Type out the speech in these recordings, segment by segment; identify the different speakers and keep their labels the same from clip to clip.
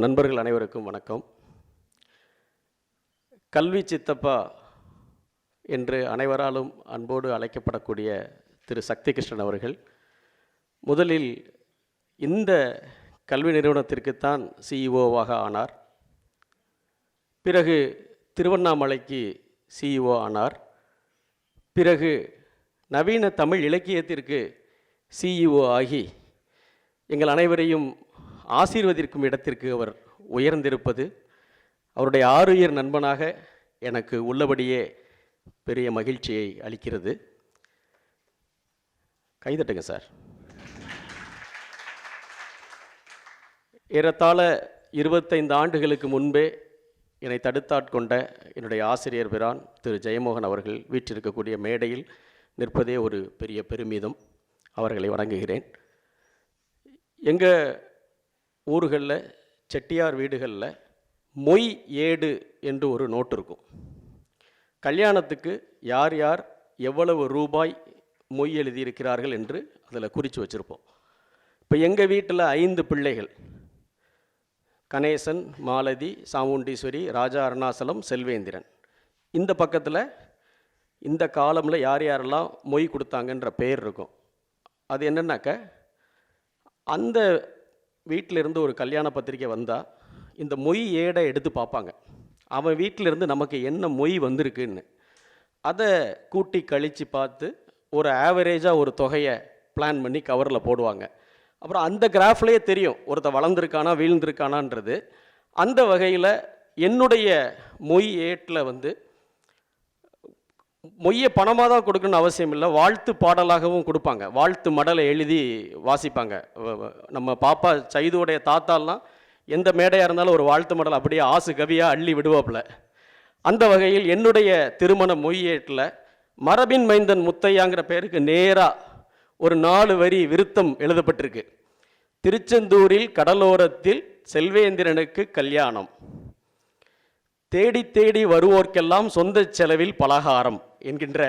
Speaker 1: நண்பர்கள் அனைவருக்கும் வணக்கம். கல்வி சித்தப்பா என்று அனைவராலும் அன்போடு அழைக்கப்படக்கூடிய திரு சக்தி கிருஷ்ணன் அவர்கள் முதலில் இந்த கல்வி நிறுவனத்திற்குத்தான் சிஇஓவாக ஆனார். பிறகு திருவண்ணாமலைக்கு சிஇஓ ஆனார். பிறகு நவீன தமிழ் இலக்கியத்திற்கு சிஇஓ ஆகி எங்கள் அனைவரையும் ஆசீர்வதிக்கும் இடத்திற்கு அவர் உயர்ந்திருப்பது அவருடைய ஆறுயிர் நண்பனாக எனக்கு உள்ளபடியே பெரிய மகிழ்ச்சியை அளிக்கிறது. கைதட்டுங்க சார். ஏறத்தாழ இருபத்தைந்து ஆண்டுகளுக்கு முன்பே என்னை தடுத்தாட்கொண்ட என்னுடைய ஆசிரியர் பிரான் திரு. ஜெயமோகன் அவர்கள் வீற்றிருக்கக்கூடிய மேடையில் நிற்பதே ஒரு பெரிய பெருமிதம். அவர்களை வணங்குகிறேன். எங்கள் ஊர்களில் செட்டியார் வீடுகளில் மொய் ஏடு என்று ஒரு நோட்டு இருக்கும். கல்யாணத்துக்கு யார் யார் எவ்வளவு ரூபாய் மொய் எழுதியிருக்கிறார்கள் என்று அதில் குறித்து வச்சுருப்போம். இப்போ எங்கள் வீட்டில் ஐந்து பிள்ளைகள். கணேசன் மாலதி சாமுண்டீஸ்வரி ராஜா அருணாசலம் செல்வேந்திரன். இந்த பக்கத்தில் இந்த காலமில் யார் யாரெல்லாம் மொய் கொடுத்தாங்கன்ற பெயர் இருக்கும். அது என்னென்னாக்க அந்த வீட்டில் இருந்து ஒரு கல்யாண பத்திரிக்கை வந்தால் இந்த மொய் ஏடை எடுத்து பார்ப்பாங்க. அவன் வீட்டில் இருந்து நமக்கு என்ன மொய் வந்திருக்குன்னு. அதை கூட்டி கழித்து பார்த்து ஒரு ஆவரேஜாக ஒரு தொகையை பிளான் பண்ணி கவரில் போடுவாங்க. அப்புறம் அந்த கிராஃப்லேயே தெரியும் ஒருத்தன் வளர்ந்துருக்கானா வீழ்ந்திருக்கானான்றது. அந்த வகையில் என்னுடைய மொய் ஏட்டில் வந்து மொய்யை பணமாக தான் கொடுக்கணும்னு அவசியம் இல்லை. வாழ்த்து பாடலாகவும் கொடுப்பாங்க. வாழ்த்து மடலை எழுதி வாசிப்பாங்க. நம்ம பாப்பா சைதுவுடைய தாத்தாலாம் எந்த மேடையாக இருந்தாலும் ஒரு வாழ்த்து மடல் அப்படியே ஆசு கவியாக அள்ளி விடுவாப்புல. அந்த வகையில் என்னுடைய திருமண மொய்யேட்டில் மரபின் மைந்தன் முத்தையாங்கிற பேருக்கு நேராக ஒரு நாலு வரி விருத்தம் எழுதப்பட்டிருக்கு. திருச்செந்தூரில் கடலோரத்தில் செல்வேந்திரனுக்கு கல்யாணம். தேடி தேடி வருவோர்க்கெல்லாம் சொந்த செலவில் பலகாரம். என்கின்ற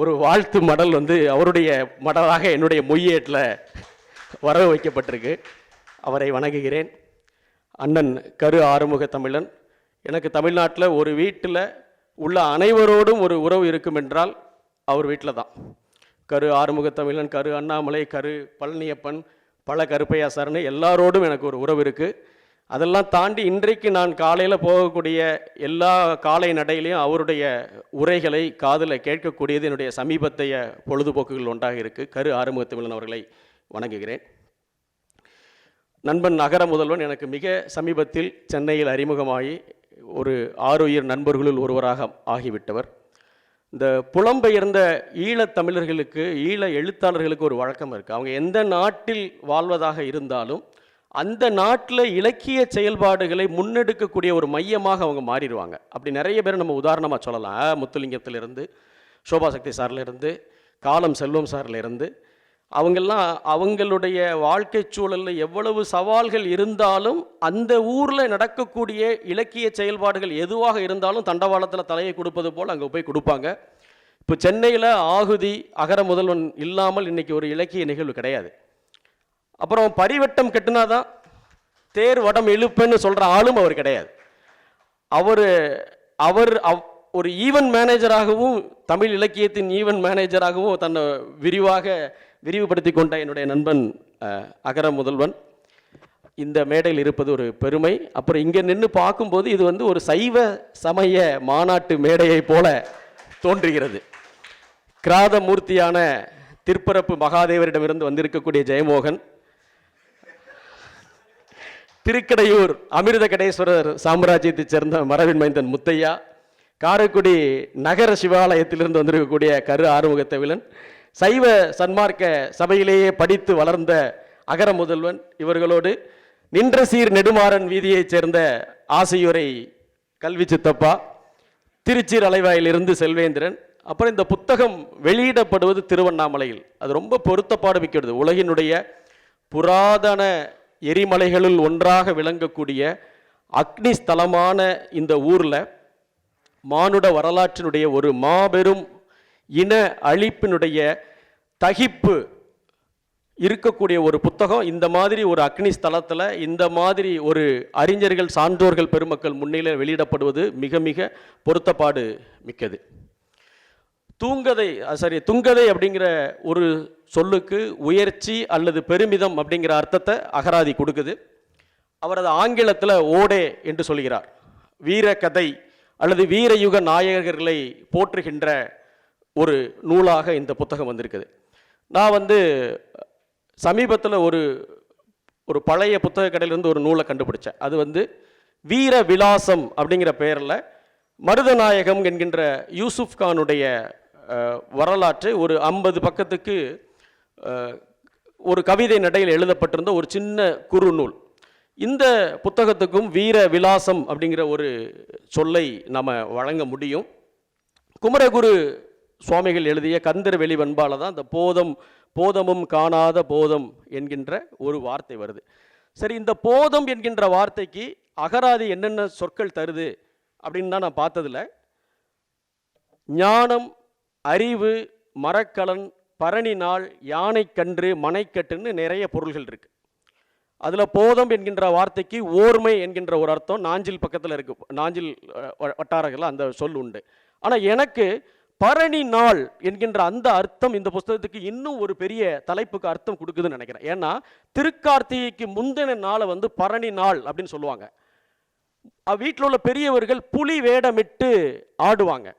Speaker 1: ஒரு வாழ்த்து மடல் வந்து அவருடைய மடலாக என்னுடைய மொய்யேட்டில் வர வைக்கப்பட்டிருக்கு. அவரை வணங்குகிறேன். அண்ணன் கரு ஆறுமுக தமிழன். எனக்கு தமிழ்நாட்டில் ஒரு வீட்டில் உள்ள அனைவரோடும் ஒரு உறவு இருக்கும் என்றால் அவர் வீட்டில் தான். கரு ஆறுமுக தமிழன் கரு அண்ணாமலை கரு பழனியப்பன் பல கருப்பையா சார்னு எல்லாரோடும் எனக்கு ஒரு உறவு இருக்குது அதெல்லாம் தாண்டி இன்றைக்கு நான் காலையில் போகக்கூடிய எல்லா காலை நடையிலையும் அவருடைய உரைகளை காதில் கேட்கக்கூடியது என்னுடைய சமீபத்தைய பொழுதுபோக்குகள் ஒன்றாக இருக்குது கரு ஆறுமுகத்தமிழன் அவர்களை வணங்குகிறேன். நண்பன் நகர முதல்வன் எனக்கு மிக சமீபத்தில் சென்னையில் அறிமுகமாகி ஒரு ஆறுயிர் நண்பர்களுள் ஒருவராக ஆகிவிட்டவர். இந்த புலம்பெயர்ந்த ஈழத் தமிழர்களுக்கு ஈழ எழுத்தாளர்களுக்கு ஒரு வழக்கம் இருக்குது அவங்க எந்த நாட்டில் வாழ்வதாக இருந்தாலும் அந்த நாட்டில் இலக்கிய செயல்பாடுகளை முன்னெடுக்கக்கூடிய ஒரு மையமாக அவங்க மாறிடுவாங்க. அப்படி நிறைய பேர் நம்ம உதாரணமாக சொல்லலாம். முத்துலிங்கத்திலிருந்து சோபா சக்தி சார்லேருந்து காலம் செல்வம் சார்லேருந்து. அவங்கெல்லாம் அவங்களுடைய வாழ்க்கை சூழலில் எவ்வளவு சவால்கள் இருந்தாலும் அந்த ஊரில் நடக்கக்கூடிய இலக்கிய செயல்பாடுகள் எதுவாக இருந்தாலும் தண்டவாளத்தில் தலையை கொடுப்பது போல் அங்கே போய் கொடுப்பாங்க. இப்போ சென்னையில் ஆகுதி அகர முதல்வன் இல்லாமல் இன்றைக்கி ஒரு இலக்கிய நிகழ்வு கிடையாது. அப்புறம் பரிவட்டம் கட்டுனாதான் தேர் வடம் இழுப்பேன்னு சொல்கிற ஆளும் அவர் கிடையாது. அவர் அவர் அவ்- ஒரு ஈவன் மேனேஜராகவும் தமிழ் இலக்கியத்தின் ஈவென்ட் மேனேஜராகவும் தன்னை விரிவாக விரிவுபடுத்தி கொண்ட என்னுடைய நண்பன் அகர முதல்வன். இந்த மேடையில் இருப்பது ஒரு பெருமை. அப்புறம் இங்கே நின்று பார்க்கும்போது இது வந்து ஒரு சைவ சமய மாநாட்டு மேடையை போல தோன்றுகிறது. கிராத மூர்த்தியான திருப்பரப்பு மகாதேவரிடமிருந்து வந்திருக்கக்கூடிய ஜெயமோகன். திருக்கடையூர் அமிர்த கடேஸ்வரர் சாம்ராஜ்யத்தைச் சேர்ந்த மரபின் மைந்தன் முத்தையா காரைக்குடி நகர சிவாலயத்திலிருந்து வந்திருக்கக்கூடிய கரு ஆறுமுகத்தவிலன் சைவ சன்மார்க்க சபையிலேயே படித்து வளர்ந்த அகர முதல்வன் இவர்களோடு நின்ற சீர் நெடுமாறன் வீதியைச் சேர்ந்த ஆசையுரை கல்வி சித்தப்பா திருச்சீர் அலைவாயிலிருந்து செல்வேந்திரன் அப்புறம் இந்த புத்தகம் வெளியிடப்படுவது திருவண்ணாமலையில். அது ரொம்ப பொருத்தப்பாடு மிக்கிறது உலகினுடைய புராதன எரிமலைகளுள் ஒன்றாக விளங்கக்கூடிய அக்னி ஸ்தலமான இந்த ஊரில் மானுட வரலாற்றினுடைய ஒரு மாபெரும் இன அழிப்பினுடைய தகிப்பு இருக்கக்கூடிய ஒரு புத்தகம். இந்த மாதிரி ஒரு அக்னி ஸ்தலத்தில் இந்த மாதிரி ஒரு அறிஞர்கள் சான்றோர்கள் பெருமக்கள் முன்னிலையில் வெளியிடப்படுவது மிக மிக பொருத்தப்பாடு மிக்கது. தூங்கதை சாரி சரி துங்கதை அப்படிங்கிற ஒரு சொல்லுக்கு உயர்ச்சி அல்லது பெருமிதம் அப்படிங்கிற அர்த்தத்தை அகராதி கொடுக்குது. அவர் ஆங்கிலத்தில் ஓடே என்று சொல்கிறார். வீரக்கதை அல்லது வீரயுக நாயகர்களை போற்றுகின்ற ஒரு நூலாக இந்த புத்தகம் வந்திருக்குது. நான் வந்து சமீபத்தில் ஒரு ஒரு பழைய புத்தக கடையிலேருந்து ஒரு நூலை கண்டுபிடிச்சேன். அது வந்து வீர விலாசம் அப்படிங்கிற பெயரில் மருதநாயகம் என்கின்ற யூசுப் கானுடைய வரலாற்றை ஒரு ஐம்பது பக்கத்துக்கு ஒரு கவிதை நடையில் எழுதப்பட்டிருந்த ஒரு சின்ன குறுநூல் இந்த புத்தகத்துக்கும் வீர விலாசம் அப்படிங்கிற ஒரு சொல்லை நம்ம வழங்க முடியும். குமரகுரு சுவாமிகள் எழுதிய கந்தர் வெளிவன்பால் தான் இந்த போதம் போதமும் காணாத போதம் என்கின்ற ஒரு வார்த்தை வருது. சரி இந்த போதம் என்கின்ற வார்த்தைக்கு அகராதி என்னென்ன சொற்கள் தருது அப்படின்னு தான் நான் பார்த்ததில்ல. ஞானம் அறிவு மரக்கலன் பரணி நாள் யானைக்கன்று மனைக்கட்டுன்னு நிறைய பொருள்கள் இருக்குது அதில் போதம் என்கின்ற வார்த்தைக்கு ஓர்மை என்கின்ற ஒரு அர்த்தம் நாஞ்சில் பக்கத்தில் இருக்கு. நாஞ்சில் அஹ், வ- அந்த சொல் உண்டு. ஆனால் எனக்கு பரணி நாள் என்கின்ற அந்த அர்த்தம் இந்த புஸ்தகத்துக்கு இன்னும் ஒரு பெரிய தலைப்புக்கு அர்த்தம் கொடுக்குதுன்னு நினைக்கிறேன். ஏன்னா திருக்கார்த்திகைக்கு முந்தின நாளை வந்து பரணி நாள் அப்படின்னு சொல்லுவாங்க. வீட்டில் உள்ள பெரியவர்கள் புலி வேடமிட்டு ஆடுவாங்க.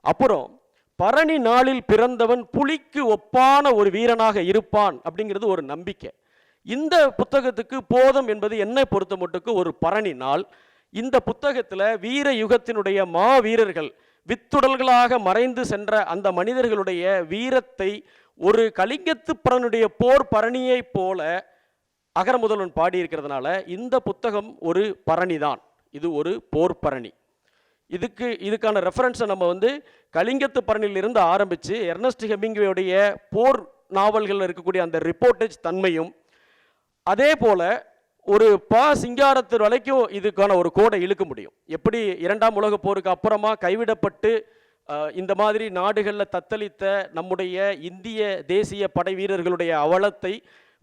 Speaker 1: அப்புறம் பரணி நாளில் பிறந்தவன் புலிக்கு ஒப்பான ஒரு வீரனாக இருப்பான் அப்படிங்கிறது ஒரு நம்பிக்கை. இந்த புத்தகத்துக்கு போதம் என்பது என்னை பொறுத்த மட்டுக்கு ஒரு பரணி நாள். இந்த புத்தகத்தில் வீர யுகத்தினுடைய மா வீரர்கள் வித்துடல்களாக மறைந்து சென்ற அந்த மனிதர்களுடைய வீரத்தை ஒரு கலிங்கத்து பரனுடைய போர் பரணியைப் போல அகர முதல்வன் பாடியிருக்கிறதுனால இந்த புத்தகம் ஒரு பரணி தான் இது ஒரு போர் பரணி. இதுக்கு இதுக்கான ரெஃபரன்ஸை நம்ம வந்து கலிங்கத்து பரணிலிருந்து ஆரம்பித்து எர்னஸ்ட் ஹெமிங்வேயுடைய போர் நாவல்களில் இருக்கக்கூடிய அந்த ரிப்போர்ட்டேஜ் தன்மையும் அதே போல ஒரு பா சிங்காரத்து வரைக்கும் இதுக்கான ஒரு கோடை இழுக்க முடியும். எப்படி இரண்டாம் உலக போருக்கு அப்புறமா கைவிடப்பட்டு இந்த மாதிரி நாடுகளில் தத்தளித்த நம்முடைய இந்திய தேசிய படை வீரர்களுடைய அவலத்தை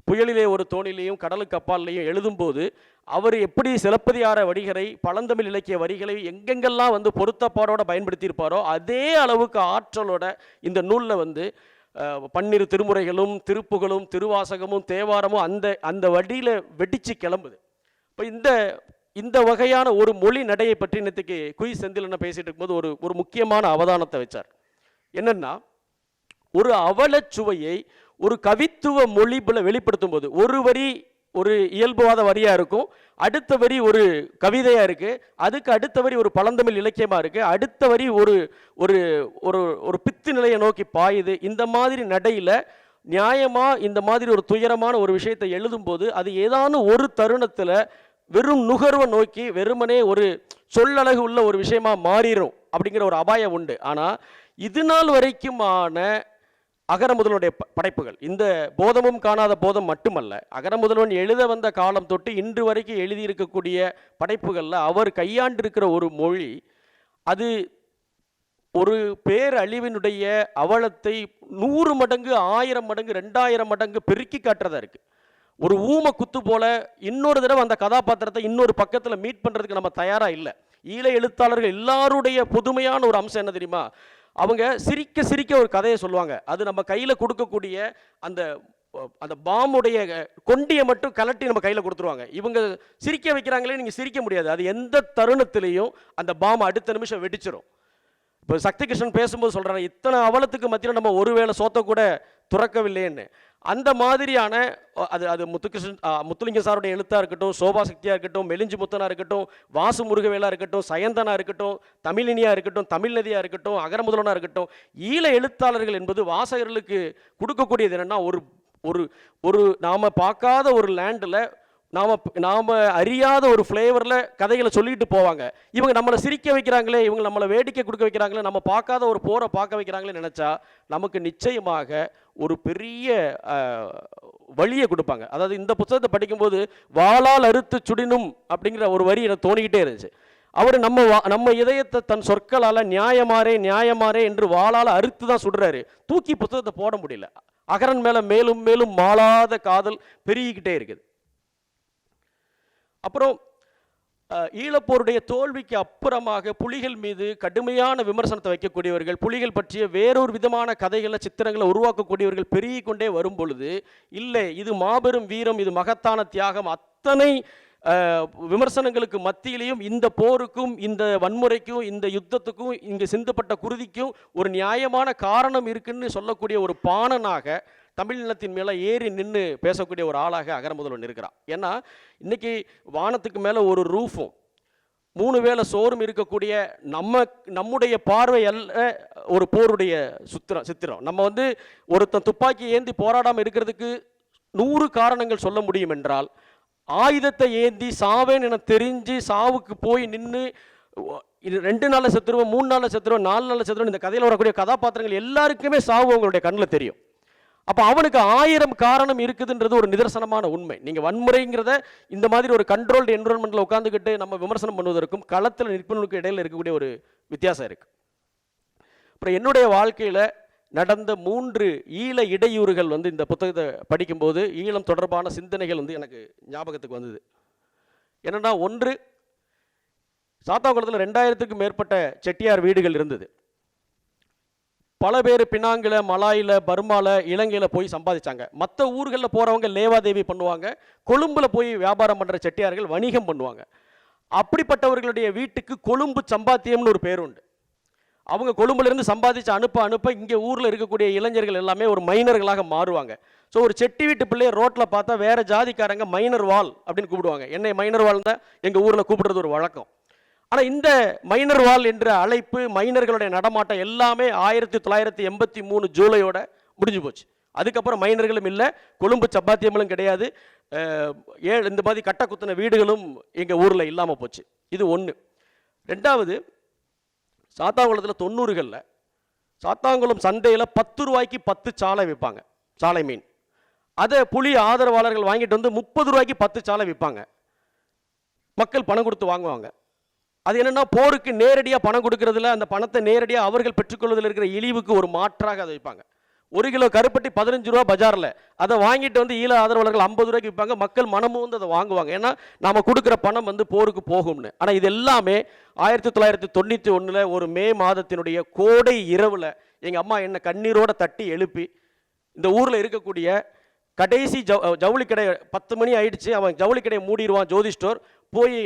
Speaker 1: புயலிலே ஒரு தோணிலையும் கடலுக்கு அப்பாலையும் எழுதும்போது அவர் எப்படி சிலப்பதிகார வரிகளை பழந்தமிழ் இலக்கிய வரிகளை எங்கெங்கெல்லாம் வந்து பொருத்தப்பாடோட பயன்படுத்தியிருப்பாரோ அதே அளவுக்கு ஆற்றலோட இந்த நூலில் வந்து பன்னிரு திருமுறைகளும் திருப்புகளும் திருவாசகமும் தேவாரமும் அந்த அந்த வழியில் வெடிச்சு கிளம்புது. இப்போ இந்த இந்த வகையான ஒரு மொழி நடையை பற்றி நேற்றுக்கு குய் செந்தில் பேசிட்டு இருக்கும்போது ஒரு ஒரு முக்கியமான அவதானத்தை வச்சார். என்னென்னா ஒரு அவலச் சுவையை ஒரு கவித்துவ மொழிபுல வெளிப்படுத்தும் போது ஒரு வரி ஒரு இயல்புவாத வரியாக இருக்கும் அடுத்த வரி ஒரு கவிதையாக இருக்குது அதுக்கு அடுத்த வரி ஒரு பழந்தமிழ் இலக்கியமாக இருக்குது அடுத்த வரி ஒரு ஒரு ஒரு ஒரு பித்து நிலையை நோக்கி பாயுது. இந்த மாதிரி நடையில் நியாயமாக இந்த மாதிரி ஒரு துயரமான ஒரு விஷயத்தை எழுதும்போது அது ஏதானும் ஒரு தருணத்தில் வெறும் நுகர்வை நோக்கி வெறுமனே ஒரு சொல்லழகு உள்ள ஒரு விஷயமா மாறிடும் அப்படிங்கிற ஒரு அபாயம் உண்டு. ஆனால் இது நாள் வரைக்குமான அகரமுதலனுடைய ப- படைப்புகள். இந்த போதமும் காணாத போதம் மட்டுமல்ல அகரமுதல்வன் எழுத வந்த காலம் தொட்டு இன்று வரைக்கும் எழுதியிருக்கக்கூடிய படைப்புகளில் அவர் கையாண்டிருக்கிற ஒரு மொழி அது ஒரு பேரழிவினுடைய அவலத்தை நூறு மடங்கு ஆயிரம் மடங்கு ரெண்டாயிரம் மடங்கு பெருக்கி காட்டுறதா இருக்குது ஒரு ஊம குத்து போல இன்னொரு தடவை அந்த கதாபாத்திரத்தை இன்னொரு பக்கத்தில் மீட் பண்ணுறதுக்கு நம்ம தயாராக இல்லை. ஈழ எழுத்தாளர்கள் எல்லாருடைய புதுமையான ஒரு அம்சம் என்ன தெரியுமா? அவங்க சிரிக்க சிரிக்க ஒரு கதையை சொல்லுவாங்க. அது நம்ம கையில் கொடுக்கக்கூடிய அந்த அந்த பாம்புடைய கொண்டியை மட்டும் கலட்டி நம்ம கையில் கொடுத்துருவாங்க. இவங்க சிரிக்க வைக்கிறாங்களே நீங்கள் சிரிக்க முடியாது. அது எந்த தருணத்திலையும் அந்த பாம்பு அடுத்த நிமிஷம் வெடிச்சிடும் இப்போ சக்தி கிருஷ்ணன் பேசும்போது சொல்கிறாங்க இத்தனை அவலத்துக்கு மத்தியில் நம்ம ஒருவேளை சோத்த கூட துறக்கவில்லைன்னு. அந்த மாதிரியான அது அது முத்துகிருஷ்ணன் முத்துலிங்க சாருடைய எழுத்தாக இருக்கட்டும் சோபா சக்தியாக இருக்கட்டும் மெலிஞ்சு முத்தனாக இருக்கட்டும் வாசு முருகவேலாக இருக்கட்டும் சயந்தனாக இருக்கட்டும் தமிழினியாக இருக்கட்டும் தமிழ் நதியாக இருக்கட்டும் அகரமுதலனாக இருக்கட்டும் ஈழ எழுத்தாளர்கள் என்பது வாசகர்களுக்கு கொடுக்கக்கூடியது என்னென்னா ஒரு ஒரு ஒரு நாம் பார்க்காத ஒரு லேண்டில் நாம் நாம் அறியாத ஒரு ஃப்ளேவரில் கதைகளை சொல்லிட்டு போவாங்க. இவங்க நம்மளை சிரிக்க வைக்கிறாங்களே இவங்க நம்மளை வேடிக்கை கொடுக்க வைக்கிறாங்களே நம்ம பார்க்காத ஒரு போரை பார்க்க வைக்கிறாங்களே நினச்சா நமக்கு நிச்சயமாக ஒரு பெரிய வழியை கொடுப்பாங்க. அதாவது இந்த புத்தகத்தை படிக்கும்போது வாளால் அறுத்து சுடினும் அப்படிங்கிற ஒரு வரி எனக்கு தோணிக்கிட்டே இருந்துச்சு. அவர் நம்ம வா- நம்ம இதயத்தை தன் சொற்களால் நியாயமாரே நியாயமாரே என்று வாளால் அறுத்து தான் சுடுறாரு. தூக்கி புத்தகத்தை போட முடியல. அகரன் மேலே மேலும் மேலும் மாளாத காதல் பெருகிக்கிட்டே இருக்குது. அப்புறம் ஈழப்போருடைய தோல்விக்கு அப்புறமாக புலிகள் மீது கடுமையான விமர்சனத்தை வைக்கக்கூடியவர்கள் புலிகள் பற்றிய வேறொரு விதமான கதைகளை சித்திரங்களை உருவாக்கக்கூடியவர்கள் பெருகி கொண்டே வரும் பொழுது இல்லை இது மாபெரும் வீரம் இது மகத்தான தியாகம். அத்தனை விமர்சனங்களுக்கு மத்தியிலையும் இந்த போருக்கும் இந்த வன்முறைக்கும் இந்த யுத்தத்துக்கும் இங்கு சிந்தப்பட்ட குருதிக்கும் ஒரு நியாயமான காரணம் இருக்குன்னு சொல்லக்கூடிய ஒரு பாணனாக தமிழ்நிலத்தின் மேலே ஏறி நின்று பேசக்கூடிய ஒரு ஆளாக அகரமுதல்வன் இருக்கிறான். ஏன்னா இன்றைக்கி வானத்துக்கு மேலே ஒரு ரூஃபும் மூணு வேளை சோறும் இருக்கக்கூடிய நம்ம நம்முடைய பார்வை அல்ல ஒரு போருடைய சுத்திரம் சித்திரம். நம்ம வந்து ஒருத்தன் துப்பாக்கி ஏந்தி போராடாமல் இருக்கிறதுக்கு நூறு காரணங்கள் சொல்ல முடியும் என்றால் ஆயுதத்தை ஏந்தி சாவேன் என தெரிஞ்சு சாவுக்கு போய் நின்று இது ரெண்டு நாளில் செத்துருவோம் மூணு நாளில் செத்துருவோம் நாலு நாளில் செத்துருவோம் இந்த கதையில் வரக்கூடிய கதாபாத்திரங்கள் எல்லாருக்குமே சாவு அவங்களுடைய கண்ணில் தெரியும். அப்போ அவனுக்கு ஆயிரம் காரணம் இருக்குதுன்றது ஒரு நிதர்சனமான உண்மை. நீங்கள் வன்முறைங்கிறத இந்த மாதிரி ஒரு கண்ட்ரோல்டு என்விரான்மெண்ட்டில் உட்காந்துக்கிட்டு நம்ம விமர்சனம் பண்ணுவதற்கும் களத்தில் நிற்பவனுக்கு இடையில் இருக்கக்கூடிய ஒரு வித்தியாசம் இருக்குது அப்புறம் என்னுடைய வாழ்க்கையில் நடந்த மூன்று ஈழ இடையூறுகள் வந்து இந்த புத்தகத்தை படிக்கும்போது ஈழம் தொடர்பான சிந்தனைகள் வந்து எனக்கு ஞாபகத்துக்கு வந்தது. என்னென்னா ஒன்று சாத்தாங்குளத்தில் ரெண்டாயிரத்துக்கும் மேற்பட்ட செட்டியார் வீடுகள் இருந்தது. பல பேர் பினாங்கில் மலாயில் பர்மாவில் இலங்கையில் போய் சம்பாதிச்சாங்க. மற்ற ஊர்களில் போகிறவங்க லேவாதேவி பண்ணுவாங்க. கொழும்பில் போய் வியாபாரம் பண்ணுற செட்டியார்கள் வணிகம் பண்ணுவாங்க. அப்படிப்பட்டவர்களுடைய வீட்டுக்கு கொழும்பு சம்பாத்தியம்னு ஒரு பேர் உண்டு. அவங்க கொழும்புலேருந்து சம்பாதிச்சு அனுப்ப அனுப்ப இங்கே ஊரில் இருக்கக்கூடிய இளைஞர்கள் எல்லாமே ஒரு மைனர்களாக மாறுவாங்க. ஸோ ஒரு செட்டி வீட்டு பிள்ளையை ரோட்டில் பார்த்தா வேறு ஜாதிக்காரங்க மைனர் வால் அப்படின்னு கூப்பிடுவாங்க. என்னை மைனர் வால் தான் எங்கள் ஊரில் கூப்பிடுறது ஒரு வழக்கம். ஆனால் இந்த மைனர் வால் என்ற அழைப்பு மைனர்களுடைய நடமாட்டம் எல்லாமே ஆயிரத்தி தொள்ளாயிரத்தி எண்பத்தி மூணு ஜூலையோட முடிஞ்சு போச்சு. அதுக்கப்புறம் மைனர்களும் இல்லை கொழும்பு சப்பாத்தியங்களும் கிடையாது. ஏழு இந்த மாதிரி கட்ட குத்தின வீடுகளும் எங்கள் ஊரில் இல்லாமல் போச்சு. இது ஒன்று ரெண்டாவது சாத்தாங்குளத்தில் தொண்ணூறுகளில் சாத்தாங்குளம் சந்தையில் பத்து ரூபாய்க்கு பத்து சாலை விற்பாங்க சாலை மீன். அதை புலி ஆதரவாளர்கள் வாங்கிட்டு வந்து முப்பது ரூபாய்க்கு பத்து சாலை விற்பாங்க மக்கள் பணம் கொடுத்து வாங்குவாங்க. அது என்னன்னா போருக்கு நேரடியாக பணம் கொடுக்கறதுல அந்த பணத்தை நேரடியாக அவர்கள் பெற்றுக்கொள்வதில் இருக்கிற இழிவுக்கு ஒரு மாற்றாக அதை வைப்பாங்க. ஒரு கிலோ கருப்பட்டி பதினஞ்சு ரூபா பஜாரில் அதை வாங்கிட்டு வந்து ஈழ ஆதரவாளர்கள் ஐம்பது ரூபாய்க்கு விற்பாங்க மக்கள் மனமும் வந்து அதை வாங்குவாங்க. ஏன்னா நாம கொடுக்குற பணம் வந்து போருக்கு போகும்னு. ஆனால் இது எல்லாமே ஆயிரத்தி தொள்ளாயிரத்தி தொண்ணூற்றி ஒன்றில் ஒரு மே மாதத்தினுடைய கோடை இரவில் எங்கள் அம்மா என்னை கண்ணீரோடு தட்டி எழுப்பி இந்த ஊரில் இருக்கக்கூடிய கடைசி ஜவு ஜவுளி கடை பத்து மணி ஆயிடுச்சு. அவன் ஜவுளி கடையை மூடிடுவான் ஜோதி ஸ்டோர். போய்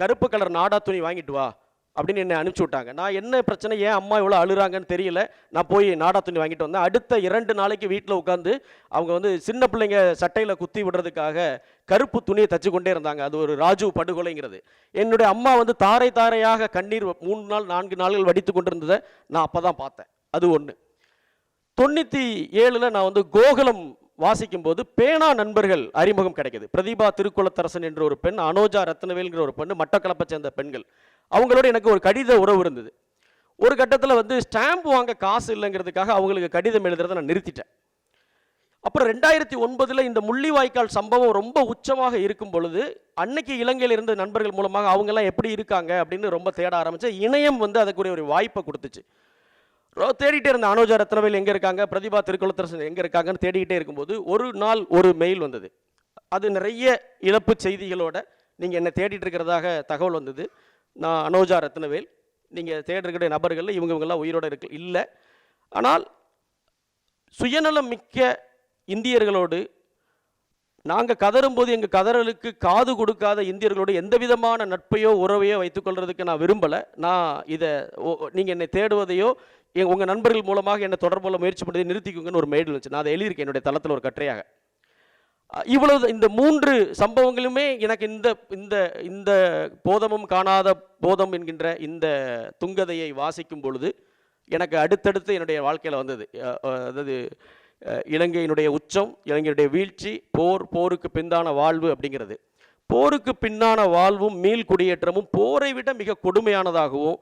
Speaker 1: கருப்பு கலர் நாடா துணி வாங்கிட்டு வா அப்படின்னு என்னை அனுப்பிச்சி விட்டாங்க. நான் என்ன பிரச்சனை ஏன் அம்மா இவ்வளோ அழுகிறாங்கன்னு தெரியல. நான் போய் நாடா துணி வாங்கிட்டு வந்தேன். அடுத்த இரண்டு நாளைக்கு வீட்டில் உட்காந்து அவங்க வந்து சின்ன பிள்ளைங்க சட்டையில் குத்தி விடுறதுக்காக கருப்பு துணியை தச்சு கொண்டே இருந்தாங்க. அது ஒரு ராஜு படுகொலைங்கிறது. என்னுடைய அம்மா வந்து தாரை தாரையாக கண்ணீர் மூணு நாள் நான்கு நாள்கள் வடித்து கொண்டிருந்ததை நான் அப்போ தான் பார்த்தேன். அது ஒன்று தொண்ணூற்றி ஏழில் நான் வந்து கோகுலம் வாசிக்கும் போது பேனா நண்பர்கள் அறிமுகம் கிடைக்குது. பிரதீபா திருக்குளத்தரசன் என்ற ஒரு பெண் அனோஜா ரத்னவேல்ங்கிற ஒரு பெண் மட்டக்களப்பை சேர்ந்த பெண்கள். அவங்களோட எனக்கு ஒரு கடித உறவு இருந்தது. ஒரு கட்டத்தில் வந்து ஸ்டாம்ப் வாங்க காசு இல்லைங்கிறதுக்காக அவங்களுக்கு கடிதம் எழுதுறதை நான் நிறுத்திட்டேன். அப்புறம் ரெண்டாயிரத்தி ஒன்பதில் இந்த முள்ளிவாய்க்கால் சம்பவம் ரொம்ப உச்சமாக இருக்கும் பொழுது அன்னைக்கு இலங்கையில் இருந்த நண்பர்கள் மூலமாக அவங்கெல்லாம் எப்படி இருக்காங்க அப்படின்னு ரொம்ப தேட ஆரம்பிச்சேன் இணையம் வந்து அதுக்குரிய ஒரு வாய்ப்பை கொடுத்துச்சு. தேடிட்டே இருந்த அனோஜா ரத்னவேல் எங்கே இருக்காங்க? பிரதிபா திருக்குளத்தரசன் எங்கே இருக்காங்கன்னு தேடிக்கிட்டே இருக்கும்போது ஒரு நாள் ஒரு மெயில் வந்தது. அது நிறைய இழப்பு செய்திகளோட நீங்கள் என்னை தேடிட்டு இருக்கிறதாக தகவல் வந்தது. நான் அனோஜா ரத்னவேல். நீங்கள் தேடிருக்கிற நபர்களில் இவங்க இவங்கெல்லாம் உயிரோட இருக்கு இல்லை. ஆனால் சுயநலம் மிக்க இந்தியர்களோடு நாங்கள் கதறும்போது எங்கள் கதறலுக்கு காது கொடுக்காத இந்தியர்களோடு எந்த விதமான நட்பையோ உறவையோ வைத்துக்கொள்றதுக்கு நான் விரும்பலை. நான் இதை நீங்கள் என்னை தேடுவதையோ என் உங்கள் நண்பர்கள் மூலமாக என்னை தொடர்பு கொள்ள முயற்சி பண்ணதை நிறுத்திக்குங்கன்னு ஒரு மெயில் இருந்துச்சு நான் அதை எழுதியிருக்கேன். என்னுடைய தளத்தில் ஒரு கட்டுரையாக. இவ்வளவு இந்த மூன்று சம்பவங்களுமே எனக்கு இந்த இந்த இந்த போதமும் காணாத போதம் என்கின்ற இந்த துங்கதையை வாசிக்கும் பொழுது எனக்கு அடுத்தடுத்து என்னுடைய வாழ்க்கையில் வந்தது. அதாவது இலங்கையினுடைய உச்சம் இலங்கையினுடைய வீழ்ச்சி போர் போருக்கு பிந்தான வாழ்வு அப்படிங்கிறது. போருக்கு பின்னான வாழ்வும் மீள் குடியேற்றமும் போரை விட மிக கொடுமையானதாகவும்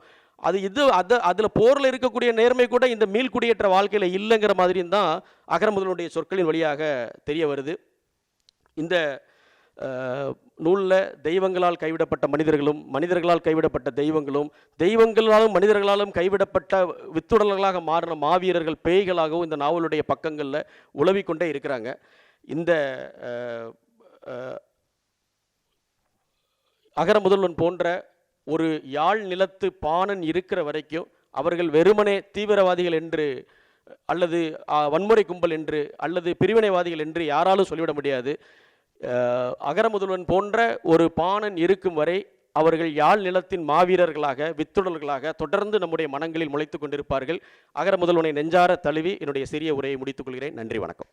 Speaker 1: அது இது அது அதில் போரில் இருக்கக்கூடிய நேர்மை கூட இந்த மீள்குடியேற்ற வாழ்க்கையில் இல்லைங்கிற மாதிரியும் தான் அகரமுதலுடைய சொற்களின் வழியாக தெரிய வருது. இந்த நூலில் தெய்வங்களால் கைவிடப்பட்ட மனிதர்களும் மனிதர்களால் கைவிடப்பட்ட தெய்வங்களும் தெய்வங்களாலும் மனிதர்களாலும் கைவிடப்பட்ட வித்துடல்களாக மாறின மாவீரர்கள் பேய்களாகவும் இந்த நாவலுடைய பக்கங்களில் உழவிக்கொண்டே இருக்கிறாங்க. இந்த அகர முதல்வன் போன்ற ஒரு யாழ் நிலத்து பாணன் இருக்கிற வரைக்கும் அவர்கள் வெறுமனே தீவிரவாதிகள் என்று அல்லது வன்முறை கும்பல் என்று அல்லது பிரிவினைவாதிகள் என்று யாராலும் சொல்லிவிட முடியாது. அகர முதல்வன் போன்ற ஒரு பாணன் இருக்கும் வரை அவர்கள் யாழ் நிலத்தின் மாவீரர்களாக வித்துடல்களாக தொடர்ந்து நம்முடைய மனங்களில் முளைத்து கொண்டிருப்பார்கள். அகர முதல்வனை நெஞ்சார தழுவி என்னுடைய சிறிய உரையை முடித்துக் கொள்கிறேன். நன்றி வணக்கம்.